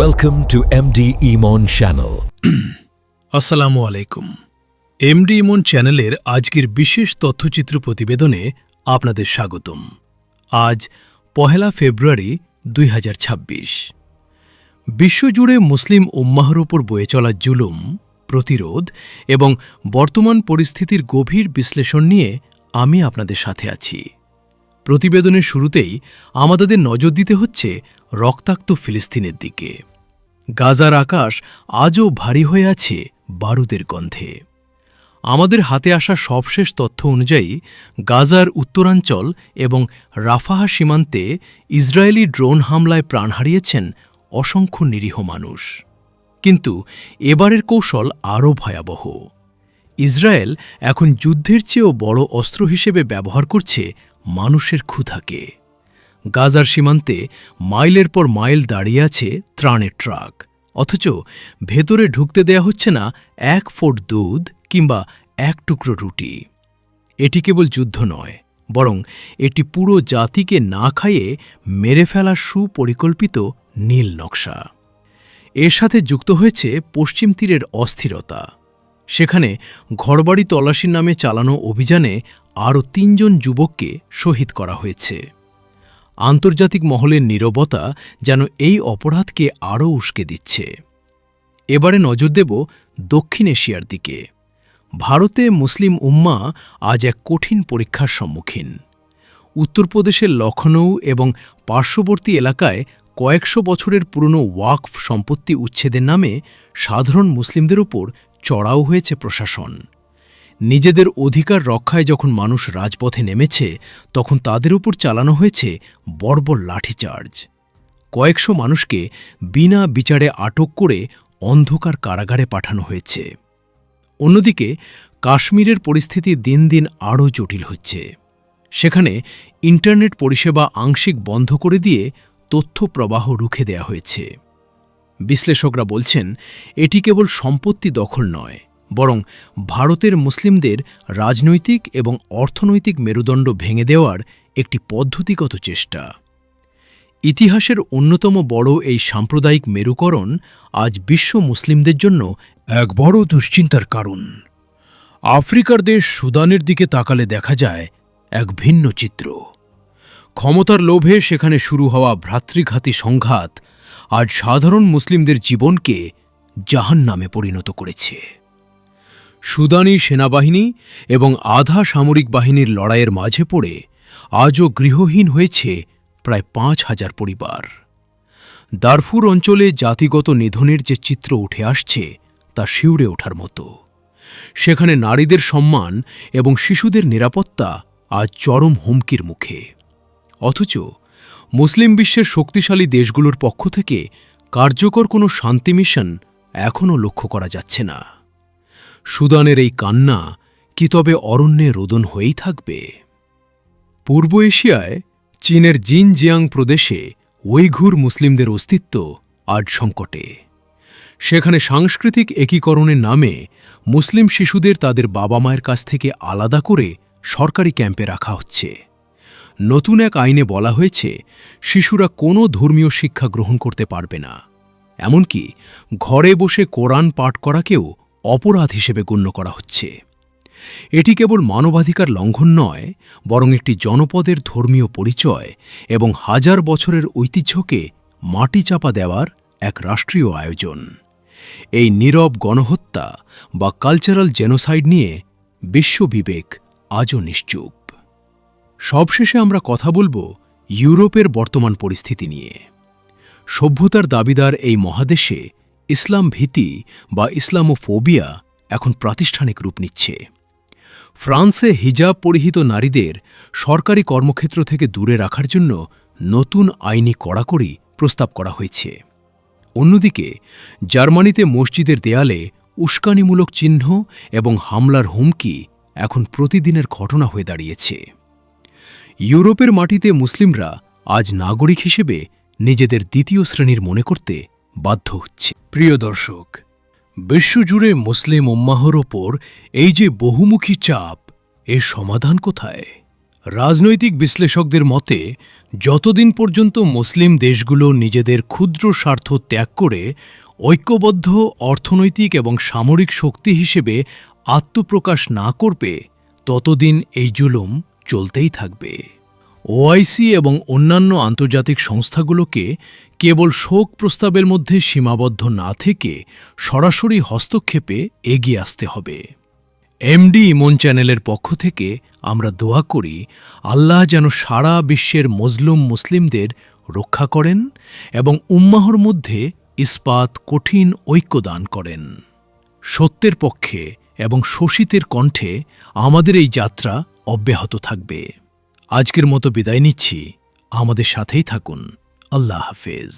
Welcome to MD Emon Channel. আসসালামু আলাইকুম MD ইমন চ্যানেলের আজকের বিশেষ তথ্যচিত্র প্রতিবেদনে আপনাদের স্বাগতম। আজ পহেলা ফেব্রুয়ারি দুই বিশ্বজুড়ে মুসলিম উম্মাহর উপর বয়ে চলা জুলুম, প্রতিরোধ এবং বর্তমান পরিস্থিতির গভীর বিশ্লেষণ নিয়ে আমি আপনাদের সাথে আছি। প্রতিবেদনের শুরুতেই আমাদের নজর দিতে হচ্ছে রক্তাক্ত ফিলিস্তিনের দিকে। গাজার আকাশ আজও ভারী হয়ে আছে বারুদের গন্ধে। আমাদের হাতে আসা সবশেষ তথ্য অনুযায়ী, গাজার উত্তরাঞ্চল এবং রাফাহা সীমান্তে ইসরায়েলি ড্রোন হামলায় প্রাণ হারিয়েছেন অসংখ্য নিরীহ মানুষ। কিন্তু এবারের কৌশল আরও ভয়াবহ। ইসরায়েল এখন যুদ্ধের চেয়েও বড় অস্ত্র হিসেবে ব্যবহার করছে মানুষের ক্ষুধাকে। গাজার সীমান্তে মাইলের পর মাইল দাঁড়িয়ে আছে ত্রাণের ট্রাক। অথচ ভেতরে ঢুকতে দেয়া হচ্ছে না এক ফোট দুধ কিংবা এক টুকরো রুটি। এটি কেবল যুদ্ধ নয়, বরং এটি পুরো জাতিকে না খাইয়ে মেরে ফেলার সুপরিকল্পিত নীল নকশা। এর সাথে যুক্ত হয়েছে পশ্চিম তীরের অস্থিরতা। সেখানে ঘরবাড়ি তল্লাশির নামে চালানো অভিযানে আরও তিনজন যুবককে শহীদ করা হয়েছে। আন্তর্জাতিক মহলের নীরবতা যেন এই অপরাধকে আরও উস্কে দিচ্ছে। এবারে নজর দেব দক্ষিণ এশিয়ার দিকে। ভারতে মুসলিম উম্মা আজ এক কঠিন পরীক্ষার সম্মুখীন। উত্তরপ্রদেশের লখনৌ এবং পার্শ্ববর্তী এলাকায় কয়েকশো বছরের পুরনো ওয়াকফ সম্পত্তি উচ্ছেদের নামে সাধারণ মুসলিমদের ওপর চড়াও হয়েছে প্রশাসন। নিজেদের অধিকার রক্ষায় যখন মানুষ রাজপথে নেমেছে, তখন তাদের উপর চালানো হয়েছে বর্বর লাঠিচার্জ। কয়েকশো মানুষকে বিনা বিচারে আটক করে অন্ধকার কারাগারে পাঠানো হয়েছে। অন্যদিকে, কাশ্মীরের পরিস্থিতি দিন দিন আরও জটিল হচ্ছে। সেখানে ইন্টারনেট পরিষেবা আংশিক বন্ধ করে দিয়ে তথ্য প্রবাহ রুখে দেয়া হয়েছে। বিশ্লেষকরা বলছেন, এটি কেবল সম্পত্তি দখল নয় বরং ভারতের মুসলিমদের রাজনৈতিক এবং অর্থনৈতিক মেরুদণ্ড ভেঙে দেওয়ার একটি পদ্ধতিগত চেষ্টা। ইতিহাসের অন্যতম বড় এই সাম্প্রদায়িক মেরুকরণ আজ বিশ্ব মুসলিমদের জন্য এক বড় দুশ্চিন্তার কারণ। আফ্রিকার দেশ সুদানের দিকে তাকালে দেখা যায় এক ভিন্ন চিত্র। ক্ষমতার লোভে সেখানে শুরু হওয়া ভ্রাতৃঘাতী সংঘাত আজ সাধারণ মুসলিমদের জীবনকে জাহান নামে পরিণত করেছে। সুদানি সেনাবাহিনী এবং আধা সামরিক বাহিনীর লড়াইয়ের মাঝে পড়ে আজও গৃহহীন হয়েছে প্রায় পাঁচ হাজার পরিবার। দারফুর অঞ্চলে জাতিগত নিধনের যে চিত্র উঠে আসছে তা শিউড়ে ওঠার মতো। সেখানে নারীদের সম্মান এবং শিশুদের নিরাপত্তা আজ চরম হুমকির মুখে। অথচ মুসলিম বিশ্বের শক্তিশালী দেশগুলোর পক্ষ থেকে কার্যকর কোনো শান্তি মিশন এখনও লক্ষ্য করা যাচ্ছে না। সুদানের এই কান্না কি তবে অরণ্যে রোদন হয়েই থাকবে? পূর্ব এশিয়ায় চীনের জিন জিয়াং প্রদেশে উইঘুর মুসলিমদের অস্তিত্ব আজ সংকটে। সেখানে সাংস্কৃতিক একীকরণের নামে মুসলিম শিশুদের তাদের বাবা মায়ের কাছ থেকে আলাদা করে সরকারি ক্যাম্পে রাখা হচ্ছে। নতুন এক আইনে বলা হয়েছে, শিশুরা কোনো ধর্মীয় শিক্ষা গ্রহণ করতে পারবে না। এমনকি ঘরে বসে কোরআন পাঠ করাকেও অপরাধ হিসেবে গণ্য করা হচ্ছে। এটি কেবল মানবাধিকার লঙ্ঘন নয়, বরং একটি জনপদের ধর্মীয় পরিচয় এবং হাজার বছরের ঐতিহ্যকে মাটি চাপা দেওয়ার এক রাষ্ট্রীয় আয়োজন। এই নীরব গণহত্যা বা কালচারাল জেনোসাইড নিয়ে বিশ্ববিবেক আজও নিশ্চুপ। সবশেষে আমরা কথা বলব ইউরোপের বর্তমান পরিস্থিতি নিয়ে। সভ্যতার দাবিদার এই মহাদেশে ইসলাম ভীতি বা ইসলামোফোবিয়া এখন প্রাতিষ্ঠানিক রূপ নিচ্ছে। ফ্রান্সে হিজাব পরিহিত নারীদের সরকারি কর্মক্ষেত্র থেকে দূরে রাখার জন্য নতুন আইনি কড়াকড়ি প্রস্তাব করা হয়েছে। অন্যদিকে, জার্মানিতে মসজিদের দেয়ালে উস্কানিমূলক চিহ্ন এবং হামলার হুমকি এখন প্রতিদিনের ঘটনা হয়ে দাঁড়িয়েছে। ইউরোপের মাটিতে মুসলিমরা আজ নাগরিক হিসেবে নিজেদের দ্বিতীয় শ্রেণির মনে করতে বাধ্য হচ্ছে। প্রিয় দর্শক, বিশ্বজুড়ে মুসলিম উম্মাহর ওপর এই যে বহুমুখী চাপ, এর সমাধান কোথায়? রাজনৈতিক বিশ্লেষকদের মতে, যতদিন পর্যন্ত মুসলিম দেশগুলো নিজেদের ক্ষুদ্র স্বার্থ ত্যাগ করে ঐক্যবদ্ধ অর্থনৈতিক এবং সামরিক শক্তি হিসেবে আত্মপ্রকাশ না করবে, ততদিন এই জুলুম চলতেই থাকবে। ওআইসি এবং অন্যান্য আন্তর্জাতিক সংস্থাগুলোকে কেবল শোক প্রস্তাবের মধ্যে সীমাবদ্ধ না থেকে সরাসরি হস্তক্ষেপে এগিয়ে আসতে হবে। এমডি ইমন চ্যানেলের পক্ষ থেকে আমরা দোয়া করি, আল্লাহ যেন সারা বিশ্বের মজলুম মুসলিমদের রক্ষা করেন এবং উম্মাহর মধ্যে ইস্পাত কঠিন ঐক্য দান করেন। সত্যের পক্ষে এবং শোষিতের কণ্ঠে আমাদের এই যাত্রা অব্যাহত থাকবে। আজকের মতো বিদায় নিচ্ছি। আমাদের সাথেই থাকুন। আল্লাহ হাফিজ